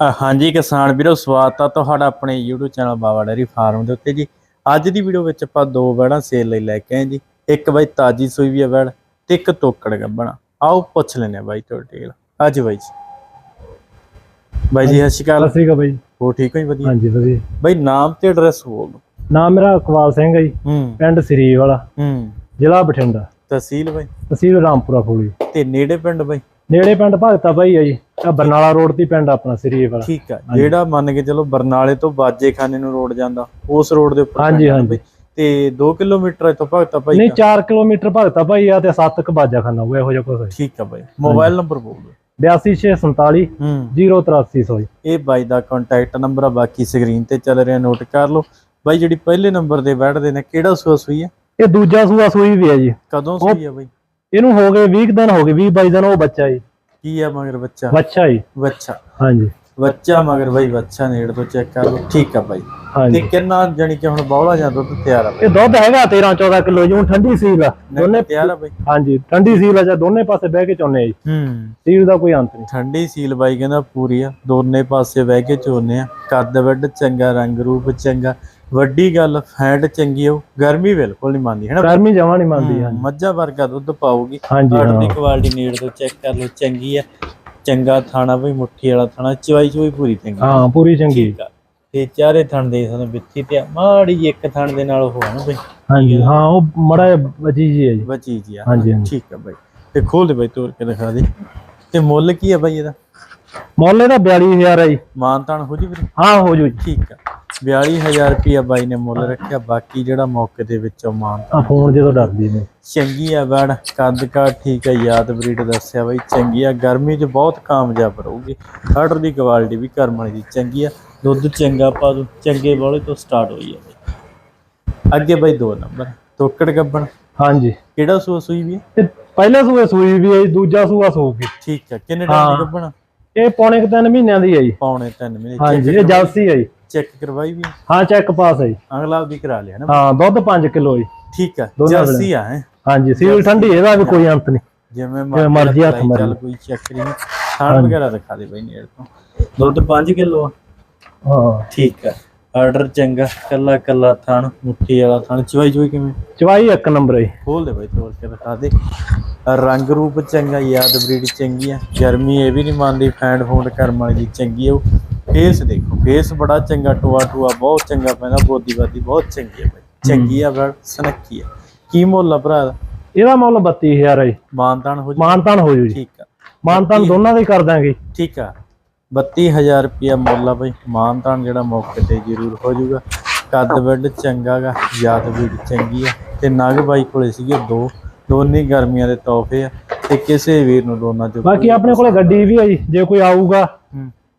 ਹਾਂਜੀ ਕਿਸਾਨ ਵੀਰੋ ਸਵਾਗਤ ਆ ਤੁਹਾਡਾ ਆਪਣੇ YouTube channel Bawa dairy farm ਦੇ ਉੱਤੇ ਜੀ। ਅੱਜ ਦੀ ਵੀਡੀਓ ਵਿੱਚ ਆਪਾਂ ਦੋ ਵੜਾਂ ਸੇਲ ਲਈ ਲੈ ਕੇ ਆਏ ਜੀ। ਇੱਕ ਬਾਈ ਤਾਜੀ ਸੂਈ ਵੀ ਆ ਵੜ ਤੇ ਇੱਕ ਤੋਕੜ ਗੱਬਣਾ। ਆਓ ਪੁੱਛ ਲੈਨੇ ਬਾਈ ਤੋਂ ਡਿਟੇਲ ਅੱਜ ਬਾਈ ਜੀ। ਬਾਈ ਜੀ ਸਤਿ ਸ਼੍ਰੀ ਸਤਿ ਅਕਾਲ ਸ੍ਰੀ ਅਕਾਲ ਬਾਈ ਹੋ ਠੀਕ ਹੋ ਜੀ? ਵਧੀਆ। ਹਾਂਜੀ ਵਧੀਆ। ਬਾਈ ਨਾਮ ਤੇ ਐਡਰੈਸ ਬੋਲ ਨਾਮ ਮੇਰਾ ਇਕਬਾਲ ਸਿੰਘ ਹੈ ਜੀ। ਪਿੰਡ ਸ੍ਰੀ ਵਾਲਾ ਹੂੰ। ਜ਼ਿਲ੍ਹਾ ਬਠਿੰਡਾ। ਤਹਿਸੀਲ ਬਾਈ। ਤਹਿਸੀਲ ਰਾਮਪੁਰਾ ਫੂਲੀ ਤੇ ਨੇੜੇ ਪਿੰਡ ਬਾਈ? ਨੇੜੇ ਪਿੰਡ ਭਗਤਾ ਬਾਈ ਹੈ ਜੀ ਆ ਬਰਨਾਲਾ ਰੋਡ ਤੇ ਪਿੰਡ ਆਪਣਾ ਸ੍ਰੀ ਵਾਲਾ ਠੀਕ ਆ ਜਿਹੜਾ ਮੰਨ ਕੇ ਚਲੋ ਬਰਨਾਲੇ ਤੋਂ ਬਾਜੇ ਖਾਨੇ ਨੂੰ ਰੋਡ ਜਾਂਦਾ ਉਸ ਰੋਡ ਦੇ ਉੱਪਰ ਹਾਂਜੀ, ਹਾਂਜੀ। ਤੇ 2 ਕਿਲੋਮੀਟਰ ਇੱਥੋਂ ਭਗਤਾ ਭਾਈ ਨਹੀਂ 4 ਕਿਲੋਮੀਟਰ ਭਗਤਾ ਬਾਈ ਆ ਤੇ 7 ਕ ਬਾਜਾ ਖਾਨਾ ਹੋਇਆ ਇਹੋ ਜਿਹਾ ਕੁਝ ਠੀਕ ਆ ਬਾਈ ਮੋਬਾਈਲ ਨੰਬਰ ਬੋਲ ਦਿਓ। 82647 ਹੂੰ। 08300 ਇਹ ਬਾਈ ਦਾ ਕੰਟੈਕਟ ਨੰਬਰ ਆ ਬਾਕੀ ਸਕਰੀਨ ਤੇ ਚੱਲ ਰਿਹਾ ਨੋਟ ਕਰ ਲਓ। ਬਾਈ ਜਿਹੜੀ ਪਹਿਲੇ ਨੰਬਰ ਤੇ ਬੈਠਦੇ ਨੇ ਕਿਹੜਾ ਸੂਆ ਸੂਈ ਹੈ ਇਹ ਦੂਜਾ ਸੂਆ ਸੂਈ ਵੀ ਹੈ ਜੀ। ਕਦੋਂ ਸੂਈ ਹੈ ਬਾਈ? ਇਹਨੂੰ ਹੋ ਗਏ 20 ਕੁ ਦਿਨ ਹੋ ਗਏ 20 22 ਦਿਨ ਉਹ ਬੱਚਾ ਜੀ। ਕੀ ਆ ਮਗਰ ਬੱਚਾ? ਬੱਚਾ ਜੀ। ਬੱਚਾ। ਹਾਂਜੀ। ਬੱਚਾ ਮਗਰ ਬਾਈ ਬੱਚਾ ਨੇੜ ਤੋਂ ਚੈੱਕ ਕਰ ਲਓ। ਠੀਕ ਆ ਬਾਈ। ਤੇ ਕਿੰਨਾ ਜਾਨੀ ਕਿ ਹੁਣ ਬੌਲਾ ਜਾਂ ਦੁੱਧ ਤਿਆਰ ਆ ਬਾਈ? ਇਹ ਦੁੱਧ ਹੈਗਾ 13 14 ਕਿਲੋ ਜੀ ਠੰਡੀ ਸੀਲ ਆ। ਦੋਨੇ ਤਿਆਰ ਆ ਬਾਈ। ਹਾਂਜੀ ਠੰਡੀ ਸੀਲ ਆ ਜਾਂ ਦੋਨੇ ਪਾਸੇ ਬਹਿ ਕੇ ਚੋਨੇ ਜੀ। ਹੂੰ। ਸੀਲ ਦਾ ਕੋਈ ਅੰਤ ਨਹੀਂ। ਠੰਡੀ ਸੀਲ ਬਾਈ ਕਹਿੰਦਾ ਪੂਰੀ ਆ। ਦੋਨੇ ਪਾਸੇ ਬਹਿ ਕੇ ਚੋਨੇ ਆ। ਕੱਦ ਵੱਡ ਚੰਗਾ ਰੰਗ ਰੂਪ ਚੰਗਾ। ਵੱਡੀ ਗੱਲ ਫੈਟ ਚੰਗੀ ਉਹ ਗਰਮੀ ਬਿਲਕੁਲ ਨਹੀਂ ਮੰਨਦੀ ਹੈ ਨਾ ਗਰਮੀ ਜਮਾ ਨਹੀਂ ਮੰਨਦੀ ਹਾਂਜੀ। ਮੱਝਾਂ ਵਰਗਾ ਦੁੱਧ ਪਾਉਗੀ ਆਰਡਰ ਹਾਂ। ਦੀ ਕੁਆਲਿਟੀ ਨੇੜ ਤੋਂ ਚੈੱਕ ਕਰ ਲਓ ਚੰਗੀ ਆ। ਚੰਗਾ ਥਾਣਾ ਬਈ ਮੁੱਠੀ ਵਾਲਾ ਥਾਣਾ ਚਵਾਈ ਚੋਈ ਪੂਰੀ ਚੰਗੀ। ਹਾਂ ਪੂਰੀ ਚੰਗੀ। ਤੇ ਚਾਰੇ ਥਣ ਦੇ ਸਾਨੂੰ ਵਿੱਥੀ ਤੇ ਮਾੜੀ ਇੱਕ ਥਣ ਦੇ ਨਾਲ ਹੋ ਨਾ ਬਈ। ਹਾਂਜੀ ਹਾਂ ਉਹ ਮੜਾ ਬਜੀ ਜੀ ਹੈ ਜੀ। ਬਚੀ ਜੀ ਹਾਂਜੀ ਠੀਕ ਆ ਬਈ। ਤੇ ਖੋਲ ਦੇ ਬਈ ਤੋੜ ਕੇ ਦਿਖਾ ਦੇ। ਤੇ ਮੁੱਲ ਕੀ ਆ ਬਈ ਇਹਦਾ? ਮੁੱਲ ਇਹਦਾ 42000 ਹੈ ਜੀ। ਮਾਨਤਾਨ ਹੋ ਜੀ ਵੀਰੇ? ਹਾਂ ਹੋ ਜੂ ਜੀ। ਠੀਕ ਆ। 42000 ਰੁਪਿਆ ਬਾਈ ਨੇ ਮੁੱਲ ਰੱਖਿਆ ਬਾਕੀ ਜਿਹੜਾ ਮੌਕੇ ਦੇ ਵਿੱਚੋਂ ਮਾਨ ਆ ਫੋਨ ਜਦੋਂ ਡਰਦੀ ਨੇ ਚੰਗੀ ਆ ਬੈੜ ਕੱਦ ਕਾ ਠੀਕ ਆ ਯਾਦ ਬਰੀਡ ਦੱਸਿਆ ਬਾਈ ਚੰਗੀ ਆ ਗਰਮੀ 'ਚ ਬਹੁਤ ਕਾਮਯਾਬ ਰਹੂਗੀ ਆਰਡਰ ਦੀ ਕੁਆਲਿਟੀ ਵੀ ਕਰਮ ਵਾਲੀ ਦੀ ਚੰਗੀ ਆ ਦੁੱਧ ਚੰਗਾ ਪਾ ਦੋ ਚੰਗੇ ਵਾਲੇ ਤੋਂ ਸਟਾਰਟ ਹੋਈ ਆ ਬਾਈ। ਅੱਗੇ ਬਾਈ ਦੋ ਨੰਬਰ ਤੋਕੜ ਗੱਬਣ। ਹਾਂਜੀ। ਕਿਹੜਾ ਸੂਆ ਸੂਈ ਵੀ ਹੈ? ਤੇ ਪਹਿਲੇ ਸੂਏ ਸੂਈ ਵੀ ਹੈ ਦੂਜਾ ਸੂਆ ਸੂਗੀ ਠੀਕ ਆ ਕਿੰਨੇ ਟਾਈਮ ਗੱਬਣ? ਇਹ ਪੌਣੇ ਕੁ ਤਿੰਨ ਮਹੀਨਿਆਂ ਦੀ ਹੈ ਜੀ। ਪੌਣੇ 3 ਮਹੀਨੇ ਹਾਂਜੀ ਇਹ ਜਲਸੀ ਹੈ ਜੀ। ਚੈੱਕ ਕਰਵਾਈ ਵੀ? ਹੈ? ਹਾਂ ਚੈੱਕ ਪਾਸ ਹੈ ਜੀ। ਅਗਲਾ ਵੀ ਕਰਾ ਲਿਆ ਨਾ। ਹਾਂ ਦੁੱਧ 5 ਕਿਲੋ ਜੀ। ਠੀਕ ਦੋਨਾਂ ਜਰਸੀ ਆ ਹੈ? ਹਾਂਜੀ ਸੀਲ ਠੰਡੀ ਇਹਦਾ ਵੀ ਕੋਈ ਅੰਤ ਨਹੀਂ। ਜਿਵੇਂ ਮਰਜ਼ੀ ਹੱਥ ਮਾਰੀ। ਚੱਲ ਕੋਈ ਚੱਕਰ ਨਹੀਂ। ਖਾਣ ਵਗੈਰਾ ਦਿਖਾ ਦੇ ਬਾਈ ਨੇੜ ਤੋਂ। ਦੁੱਧ 5 ਕਿਲੋ ਆ। ਹਾਂ। ਠੀਕ ਆ ਆਰਡਰ ਚੰਗਾ ਕੱਲਾ ਕੱਲਾ ਥਣ ਮੁੱਠੀ ਵਾਲਾ ਥਣ। ਚਵਾਈ ਚਵਾਈ ਕਿਵੇਂ? ਚਵਾਈ ਇੱਕ ਨੰਬਰ ਹੈ ਖੋਲ ਦੇ ਬਾਈ ਤੋੜ ਕੇ ਦਿਖਾ ਦੇ। ਰੰਗ ਰੂਪ ਚੰਗਾ ਯਾਦ ਬਰੀਡ ਚੰਗੀ ਆ। ਗਰਮੀ ਇਹ ਵੀ ਨਹੀਂ ਮੰਨਦੀ ਫੈਂਡ ਫੂਡ ਕਰਮ ਵਾਲੀ ਚੰਗੀ ਆ ਉਹ। ਫੇਸ ਦੇਖੋ ਫੇਸ ਬੜਾ ਚੰਗਾ ਟੂਆ ਟੂਆ ਬਹੁਤ ਚੰਗਾ ਪੈਂਦਾ ਬੋਦੀ ਬਾਦੀ ਬਹੁਤ ਚੰਗੀ ਆ ਬਾਈ ਚੰਗੀ ਆ ਬੜ ਸਨੱਖੀ ਆ ਕੀ ਮੁੱਲ ਆ ਭਰਾ ਦਾ ਇਹਦਾ ਮੁੱਲ 32000 ਹੈ ਮਾਨਤਾਨ ਹੋ ਜੀ? ਮਾਨਤਾਨ ਹੋ ਜੂ ਜੀ। ਠੀਕ ਆ। ਮਾਨਤਾਨ ਦੋਨਾਂ ਦਾ ਹੀ ਕਰ ਦਾਂਗੇ ਠੀਕ ਆ। 32000 ਰੁਪਿਆ ਮੁੱਲ ਆ ਬਈ ਮਾਨਤਾਨ ਜਿਹੜਾ ਮੌਕੇ ਤੇ ਜ਼ਰੂਰ ਹੋ ਜਾਊਗਾ ਕੱਦ ਵੱਡ ਚੰਗਾ ਗਾ ਯਾਦ ਵੀ ਚੰਗੀ ਆ। ਤੇ ਨਗ ਬਾਈ ਕੋਲੇ ਸੀਗੇ ਦੋ। ਦੋਨੇ ਗਰਮੀਆਂ ਦੇ ਤੋਹਫੇ ਆ। ਤੇ ਕਿਸੇ ਵੀਰ ਨੂੰ ਦੋਨਾਂ ਚੋਂ ਬਾਕੀ ਆਪਣੇ ਕੋਲੇ ਗੱਡੀ ਵੀ ਹੈ ਜੀ। ਜੇ ਕੋਈ ਆਊਗਾ ਹੂੰ,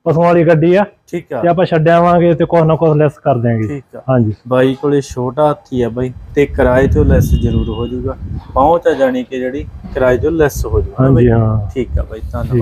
ਪਸ਼ੂਆਂ ਵਾਲੀ ਗੱਡੀ ਆ। ਠੀਕ ਆ। ਤੇ ਆਪਾਂ ਛੱਡਿਆਵਾਂਗੇ ਤੇ ਕੁਛ ਨਾ ਕੁਛ ਲੈਸ ਕਰ ਦਿਆਂਗੇ। ਠੀਕ ਆ। ਹਾਂਜੀ। ਬਾਈ ਕੋਲੇ ਛੋਟਾ ਹਾਥੀ ਆ ਬਾਈ ਤੇ ਕਿਰਾਏ ਤੋਂ ਲੈਸ ਜ਼ਰੂਰ ਹੋ ਜਾਊਗਾ। ਪਹੁੰਚ ਆ ਜਾਣੀ ਕਿ ਜਿਹੜੀ ਕਿਰਾਏ ਤੋਂ ਲੈਸ ਹੋ ਜਾਊਗਾ। ਹਾਂਜੀ ਹਾਂ। ਠੀਕ ਆ ਬਾਈ ਧੰਨਵਾਦ।